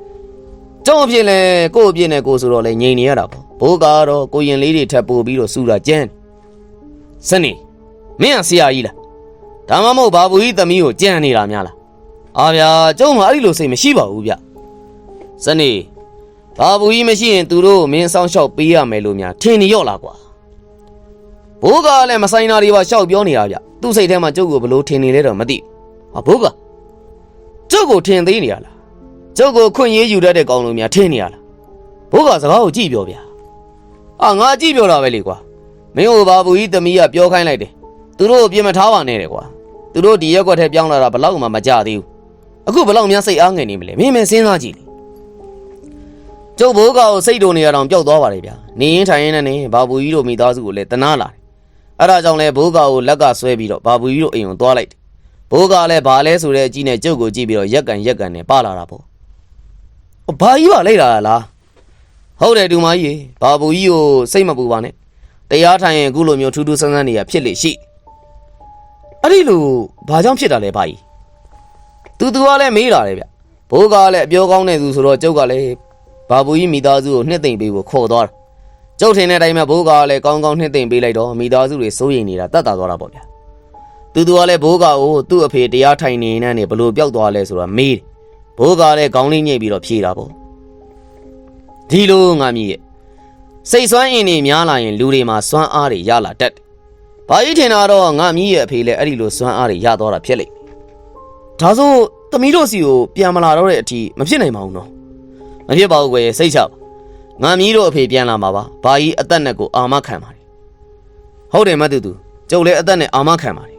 ။ကျုံအဖြစ်လဲကို့အဖြစ်နဲ့ကိုဆိုတော့လဲငြိမ်နေရတာပေါ့။ဘိုးကတော့ကိုရင်လေးတွေထပ်ပို့ပြီးတော့ဆူတာကျန်း။စနေမင်းကဆရာကြီးလားဒါမှမဟုတ်ဘာဘူးကြီးသမီးကိုကြံနေတာများလားအာဗျာကျုံမအဲ့ဒီလိုစိတ်မရှိပါဘူးဗျစနေဘာဘူးကြီးမရှိရင်သူတို့ကိုမင်းဆောင်လျှောက်ပေးရမယ်လို့များထင်နေရော့လားကွာ ဘိုးကလည်းမဆိုင်တာတွေပါရှောက်ပြောနေတာဗျသူ့စိတ်ထဲမှာကျုပ်ကိုဘလို့ထင်နေလဲတော့မသိဘူးဟာဘိုးကကျုပ်ကိုထင်သေးနေရလားကျုပ်ကိုခွင့်ရေးယူတတ်တဲ့ကောင်လို့များထင်နေရလားဘိုးကစကားကိုကြည့်ပြောဗျာအာငါကြည့်ပြောတာပဲလေကွာမင်းကိုဘာဘူးကြီးသမီးကပြောခိုင်းလိုက်တယ်သူတို့ကိုပြင်မထားပါနဲ့တဲ့ကွာသူတို့ဒီရက်ကွက်ထဲပြောင်းလာတာဘလောက်မှမကြသေးဘူးအခုဘလောက်များစိတ်အားငယ်နေမလဲမင်းမင်းစဉ်းစားကြည့်လေကျုပ်ဘိုးကောင်စိတ်တုန်နေရတော့ပျောက်သွားပါလေဗျာနေရင်ထိုင်ရင်နဲ့ဘာဘူးကြီးတို့မိသားစုကိုလည်းတနာလာတယ် အဲ့ဒါကြောင့်လဲဘိုးကောင်ကိုလက်ကဆွဲပြီးတော့ဘာဘူးကြီးတို့အိမ်ကိုသွားလိုက်တယ်ဘိုးကလည်းဘာလဲဆိုတဲ့အကြည့်နဲ့ကျုပ်ကိုကြည့်ပြီးတော့ရက်ကန်ရက်ကန်နဲ့ပါလာတာပေါ့ဘာကြီးပါလိုက်တာလားဟုတ်တယ်ဒူမကြီးဘာဘူးကြီးကိုစိတ်မပူပါနဲ့တရားထိုင်ရင်အခုလိုမျိုးထူးထူးဆန်းဆန်းနေရဖြစ်လေရှိအဲ့ဒီလိုဘာကြောင့်ဖြစ်တာလဲဘာကြီးသူသူကလည်းမေးလာတယ်ဗျဘိုးကလည်းအပြောကောင်းတဲ့သူဆိုတော့ကျုပ်ကလည်းဘာဘူးကြီးမိသားစုကိုနှစ်သိမ့်ပေးဖို့ခေါ်သွားတာ ကျုပ်ထင်တဲ့အတိုင်းပဲဘိုးကလည်းကောင်းကောင်းနှိမ့်သိမ့်ပေးလိုက်တော့မိသားစုတွေစိုးရိမ်နေတာတတ်တာသွားတာပေါ့ဗျာသူသူကလည်းဘိုးကကိုသူ့အဖေတရားထိုင်နေနေနဲ့ဘလို့ပျောက်သွားလဲဆိုတော့မေးတယ်ဘိုးကလည်းခေါင်းလေးညှိပြီးတော့ဖြေတာပေါ့ဒီလိုငါမြည်ရဲ့စိတ်ဆွမ်းအင်းတွေများလာရင်လူတွေမှာစွမ်းအားတွေရလာတတ်တယ်ဘာကြီးထင်တာတော့ငါမြည်ရဲ့အဖေလည်းအဲ့ဒီလိုစွမ်းအားတွေရသွားတာဖြစ်လိမ့်မယ်ဒါဆိုသမီးတို့စီကိုပြန်မလာတော့တဲ့အထိမဖြစ်နိုင်ပါဘူးနော်မဖြစ်ပါဘူးကွယ်စိတ်ချပါ ငါမြည်တို့အဖေပြန်လာမှာပါဘာကြီးအသက်နဲ့ကိုအာမခံပါတယ်ဟုတ်တယ်မတူတူကျုပ်လည်းအသက်နဲ့အာမခံပါတယ်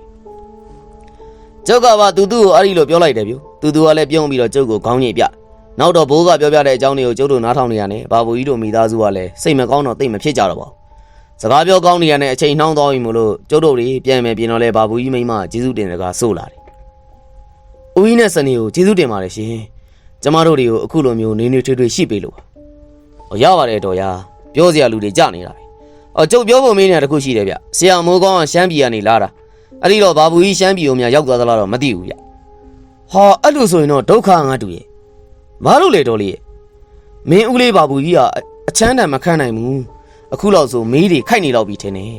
ကျုပ်ကပါတူတူကိုအဲ့ဒီလိုပြောလိုက်တယ်ဗျတူတူကလည်းပြုံးပြီးတော့ကျုပ်ကိုခေါင်းညိတ်ပြနောက်တော့ဘိုးကပြောပြတဲ့အကြောင်းတွေကိုကျုပ်တို့နားထောင်နေရတယ်ဘာဘူးကြီးတို့မိသားစုကလည်းစိတ်မကောင်းတော့တိတ်မဖြစ်ကြတော့ပါဘူးစကားပြောကောင်းနေရတဲ့အချိန်နှောင်းသွားပြီမို့လို့ကျုပ်တို့တွေပြန်မယ်ပြင်တော့လဲဘာဘူးကြီးမိမကျေးဇူးတင်စကားဆိုလာတယ်ဦးကြီးနဲ့စနေကိုကျေးဇူးတင်ပါတယ်ရှင်ကျမတို့တွေကိုအခုလိုမျိုးနေနေထွေးထွေးရှိပေးလို့ပါဟော ရပါတယ်တော်ရပြောစရာလူတွေကြနေတာပဲအော်ကျုပ်ပြောဖို့မင်းနေတခုရှိတယ်ဗျဆရာမိုးကောင်းကရှမ်းပြည်ကနေလာတာအဲ့ဒီတော့ဘာဘူးကြီးရှမ်းပြည်ုံများရောက်သွားသလားတော့မသိဘူးဗျဟာအဲ့လိုဆိုရင်တော့ဒုက္ခငါတူရဲ့ဘာလို့လဲတော်လေးရဲ့မင်းဦးလေးဘာဘူးကြီးကအအချမ်းတန်မခံနိုင်ဘူးအခုလောက်ဆိုမေးတွေခိုက်နေတော့ပြီထင်တယ်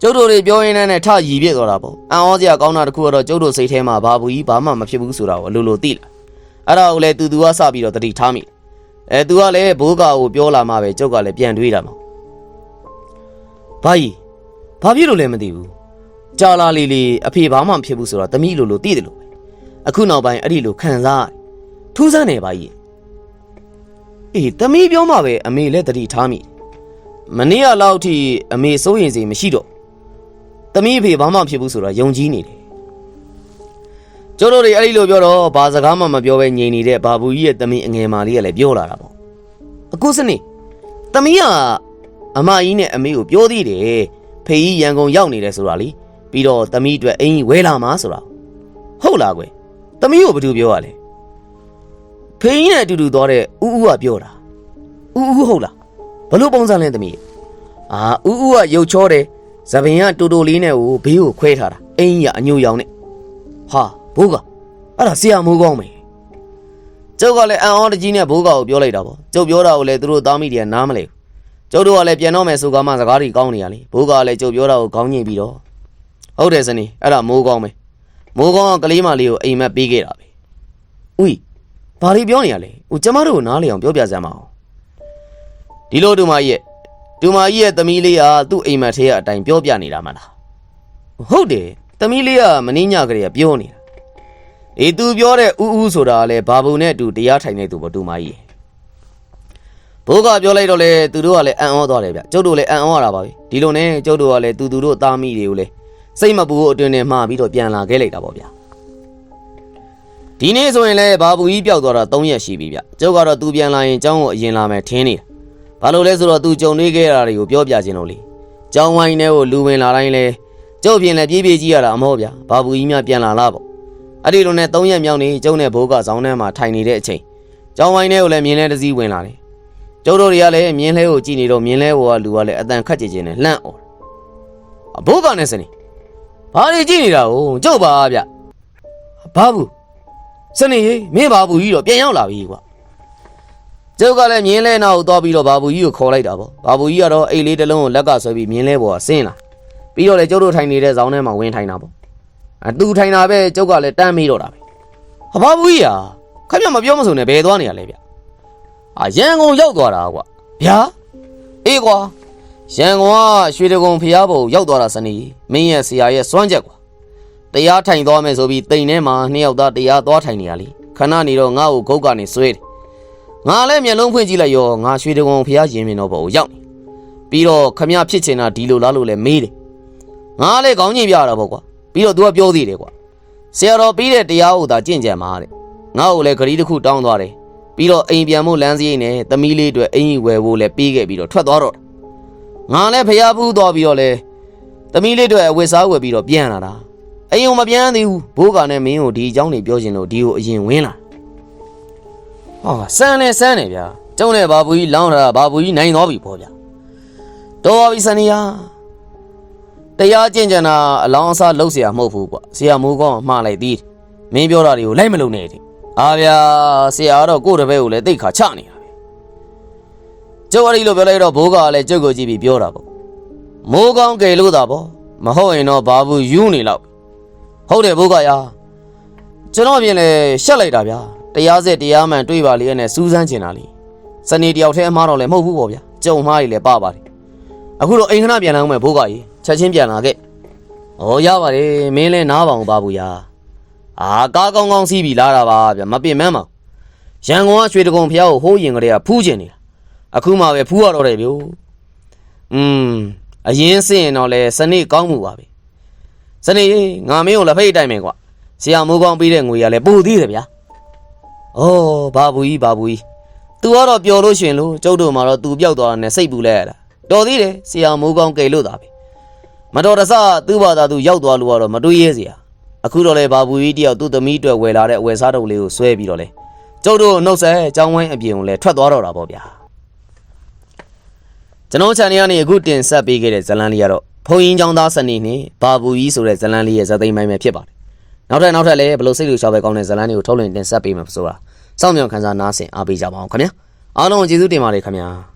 ကျုပ်တို့တွေပြောရင်းနဲ့ထရည်ပြစ်သွားတာပေါ့အံ့ဩစရာကောင်းတာတစ်ခုကတော့ကျုပ်တို့စိတ်ထဲမှာဘာဘူးကြီးဘာမှမဖြစ်ဘူးဆိုတာကိုအလိုလိုသိလာအဲ့ဒါကိုလည်းတူတူကစပြီးတော့တတိထားမိ အဲသူကလည်းဘိုးကာကိုပြောလာမှပဲကျုပ်ကလည်းပြန်တွေးတာမှာဘာကြီးဘာဖြစ်လို့လဲမသိဘူးကြာလာလီလီအဖေဘာမှမဖြစ်ဘူးဆိုတော့တမိလိုလိုသိတယ်လို့ပဲအခုနောက်ပိုင်းအဲ့ဒီလိုခံစားရတယ်ထူးဆန်းနေပါကြီးအေးတမိပြောမှပဲအမေလည်းတတိထားမိမနေ့ကလောက်ထိအမေစိုးရင်စီမရှိတော့တမိအဖေဘာမှမဖြစ်ဘူးဆိုတော့ယုံကြည်နေတယ် ကျတို့တွေအဲ့ဒီလိုပြောတော့ဘာစကားမှမပြောဘဲငြိမ်နေတဲ့ဘာဘူးကြီးရဲ့တမိအငယ်မာလေးကလည်းပြောလာတာပေါ့အခုစနေတမိကအမကြီးနဲ့အမေကိုပြောသေးတယ်ဖေကြီးရန်ကုန်ရောက်နေတယ်ဆိုတာလीပြီးတော့တမိအတွက်အင်းကြီးဝဲလာမှာဆိုတာဟုတ်လားကွယ်တမိကိုဘာလို့ပြောရလဲဖေကြီးနဲ့အတူတူသွားတဲ့ဥဥကပြောတာဥဥဟုတ်လားဘလို့ပုံစံလဲတမိအာဥဥကရုပ်ချောတယ်သပင်ကတူတူလေးနဲ့ကိုဘေးကိုခွဲထားတာအင်းကြီးကအညိုရောင်နဲ့ဟာ ဘိုးကအဲ့ဒါဆရာမိုးကောင်းမယ်ကျုပ်ကလည်းအံ့ဩတကြီးနဲ့ဘိုးကကိုပြောလိုက်တာပေါ့ကျုပ်ပြောတာကိုလည်းသူတို့သားမိတွေကနားမလဲဘူးကျုပ်တို့ကလည်းပြန်တော့မယ်ဆိုကမှစကားတွေကောင်းနေရလေဘိုးကလည်းကျုပ်ပြောတာကိုခေါင်းညင်ပြီးတော့ဟုတ်တယ်စနေအဲ့ဒါမိုးကောင်းပဲမိုးကောင်းကကလေးမလေးကိုအိမ်မက်ပေးခဲ့တာပဲဦဘာတွေပြောနေရလဲဟိုကျမတို့ကိုနားလေအောင်ပြောပြစမ်းမအောင်ဒီလိုတူမကြီးရဲ့တူမကြီးရဲ့သမီးလေးကသူ့အိမ်မက်ထဲကအတိုင်းပြောပြနေတာမလားဟုတ်တယ်သမီးလေးကမင်းညကလေးကပြောနေတာ အေးသူပြောတဲ့ဥဥဆိုတာကလည်းဘာဘူးနဲ့အတူတရားထိုင်နေသူပေါ့တူမကြီးဘိုးကပြောလိုက်တော့လေသူတို့ကလည်းအံ့ဩသွားတယ်ဗျကျုပ်တို့လည်းအံ့ဩရတာပါပဲဒီလိုနဲ့ကျုပ်တို့ကလည်းသူသူတို့သားမိတွေကိုလည်းစိတ်မပူဖို့အတွင်းနဲ့မှားပြီးတော့ပြန်လာခဲ့လိုက်တာပေါ့ဗျဒီနေ့ဆိုရင်လည်းဘာဘူးကြီးပျောက်သွားတာ3ရက်ရှိပြီဗျကျုပ်ကတော့သူပြန်လာရင်ကျောင်းကိုအရင်လာမယ်ထင်းနေတာဘာလို့လဲဆိုတော့သူကြုံနေခဲ့ရတာတွေကိုပြောပြခြင်းလို့လေကျောင်းဝိုင်းထဲကိုလူဝင်လာတိုင်းလဲကျုပ်ပြင်လည်းပြေးပြေးကြီးရတာအမောဗျဘာဘူးကြီးများပြန်လာလားပေါ့ အဲ့ဒီလိုနဲ့3ရက်မြောက်နေကျုံနဲ့ဘိုးကဇောင်းထဲမှာထိုင်နေတဲ့အချိန်ကျောင်းဝိုင်းထဲကိုလည်းမြင်းလဲတစ်စီးဝင်လာတယ်ကျုပ်တို့တွေကလည်းမြင်းလဲကိုကြည့်နေတော့မြင်းလဲဘောကလူကလည်းအတန်ခတ်ကြည့်ခြင်းနဲ့လှန့်အော်အဘိုးကနဲ့စနေဘာတွေကြည့်နေတာ哦ကျုပ်ပါဗျဘာဘူးစနေရေမင်းဘာဘူးကြီးတော့ပြန်ရောက်လာပြီကွာကျုပ်ကလည်းမြင်းလဲနာကိုသွားပြီးတော့ဘာဘူးကြီးကိုခေါ်လိုက်တာပေါ့ဘာဘူးကြီးကတော့အိတ်လေးတစ်လုံးကိုလက်ကဆွဲပြီးမြင်းလဲဘောကဆင်းလာပြီးတော့လေကျုပ်တို့ထိုင်နေတဲ့ဇောင်းထဲမှာဝင်ထိုင်တာပေါ့ အတူထိုင်တာပဲကျုပ်ကလည်းတန်းမေးတော့တာပဲဟာဘာဘူးကြီးอ่ะခက်ပြမပြောမစုံနဲ့ဘယ်သွားနေရလဲဗျအာရန်ကုန်ရောက်သွားတာကွာဗျာအေးကွာရန်ကုန်ကရွှေတကုံဖျားဘုံရောက်သွားတာစနေမင်းရဲ့ဆရာရဲ့စွမ်းချက်ကွာတရားထိုင်သွားမယ်ဆိုပြီးတိမ်ထဲမှာနှစ်ယောက်သားတရားသွားထိုင်နေရလေခဏနေတော့ငါ့ကိုဂုတ်ကနေဆွဲတယ်ငါလည်းမျက်လုံးဖွင့်ကြည့်လိုက်ရောငါရွှေတကုံဖျားရင်မြင်တော့ဘုံရောက်နေပြီးတော့ခမရဖြစ်ချင်တာဒီလိုလားလို့လည်းမေးတယ်ငါလည်းခေါင်းညင်ပြရတာပေါ့ကွာ ပြီးတော့ तू ကပြောသေးတယ်ကွာဆရာတော်ပြီးတဲ့တရားဥသာကြင့်ကြံမှာတဲ့ငါ့ကိုလည်းဂရီတစ်ခုတောင်းသွားတယ်ပြီးတော့အိမ်ပြန်ဖို့လမ်းစရိတ်နဲ့သမီးလေးအတွက်အင်ကြီးဝယ်ဖို့လည်းပေးခဲ့ပြီးတော့ထွက်သွားတော့ငါလည်းဖျားဖူးသွားပြီးတော့လေသမီးလေးအတွက်အဝတ်စားဝယ်ပြီးတော့ပြန်လာတာအိမ်ုံမပြန်သေးဘူးဘိုးကနဲ့မင်းကိုဒီအကြောင်းတွေပြောချင်လို့ဒီကိုအရင်ဝင်လာဟာစမ်းနေစမ်းနေဗျာကျုံနဲ့ဘာဘူးကြီးလောင်းတာဘာဘူးကြီးနိုင်သွားပြီပေါ့ဗျာတော်ပါပြီစနေယာ တရားကျင့်ကြံတာအလောင်းအစားလှုပ်เสียမဟုတ်ဘူးကွာဆရာမိုးကောင်းမှားလိုက်သေးတယ်မင်းပြောတာတွေကိုလိုက်မလုံနဲ့တဲ့အာဗျာဆရာကတော့ကိုယ့်တပည့်ကိုလည်းတိတ်ခါချနေတာပဲ ကျုပ်အဲ့ဒီလိုပြောလိုက်တော့ဘိုးကလည်းကျုပ်ကိုကြည့်ပြီးပြောတာပေါ့မိုးကောင်းကယ်လို့သာပေါ့မဟုတ်ရင်တော့ဘာဘူးယူနေလောက်ဟုတ်တယ်ဘိုးကရာကျွန်တော်ပြင်လေရှက်လိုက်တာဗျာတရားစက်တရားမှန်တွေးပါလေနဲ့စူးစမ်းချင်တာလေစနေတယောက်တည်းအမှားတော့လည်းမဟုတ်ဘူးပေါ့ဗျာကြုံမှားတွေလည်းပပါတယ်အခုတော့အိမ်ခဏပြန်လာအောင်မယ်ဘိုးကကြီး ချက်ချင်းပြန်လာခဲ့ဩရပါတယ်မင်းလည်းနားပါအောင်ပါဘူးရာအာကားကောင်းကောင်းစီးပြီးလာတာပါဗျာမပင်မန်းပါဘူးရန်ကုန်ကရွှေတကုံဖျားကိုဟိုးရင်ကလေးကဖူးကျင်နေတာ အခုမှပဲဖူးရတော့တယ်ဗျို့อืมအရင်စင်ရင်တော့လဲစနေကောင်းမှုပါပဲစနေငါမင်းကိုလက်ဖိတ်တိုင်မယ်ကွာဆရာမိုးကောင်းပေးတဲ့ငွေရလဲပိုသေးတယ်ဗျာဩဘာဘူးကြီးဘာဘူးကြီး तू ကတော့ပျော်လို့ရှင်လို့ကျုပ်တို့မှာတော့ तू ပျောက်သွားတာနဲ့စိတ်ပူလဲရတာတော်သေးတယ်ဆရာမိုးကောင်းကယ်လို့တာပဲ မတော်တဆသူ့ဘာသာသူရောက်သွားလို့ကတော့မတွေးရဲစရာအခုတော့လဲဘာဘူးကြီးတယောက်သူ့သမီးအတွက်ဝယ်လာတဲ့အဝယ်စားတုပ်လေးကိုဆွဲပြီးတော့လဲကျုပ်တို့နှုတ်ဆက်အကြောင်းဝိုင်းအပြင်ကိုလဲထွက်သွားတော့တာပေါ့ဗျာကျွန်တော် channel ကနေအခုတင်ဆက်ပေးခဲ့တဲ့ဇတ်လန်းလေးကတော့ဖုန်ရင်ချောင်းသားစနေနဲ့ဘာဘူးကြီးဆိုတဲ့ဇတ်လန်းလေးရဲ့ဇာတ်သိမ်းပိုင်းပဲဖြစ်ပါတယ်။နောက်ထပ်နောက်ထပ်လည်းဘလို့စိတ်လူရှားပဲကောင်းတဲ့ဇတ်လန်းလေးကိုထုတ်လွှင့်တင်ဆက်ပေးမှာဆိုတာစောင့်မျှော်ခန်းစားနားဆင်အားပေးကြပါအောင်ခင်ဗျာ။အားလုံးကျေးဇူးတင်ပါတယ်ခင်ဗျာ။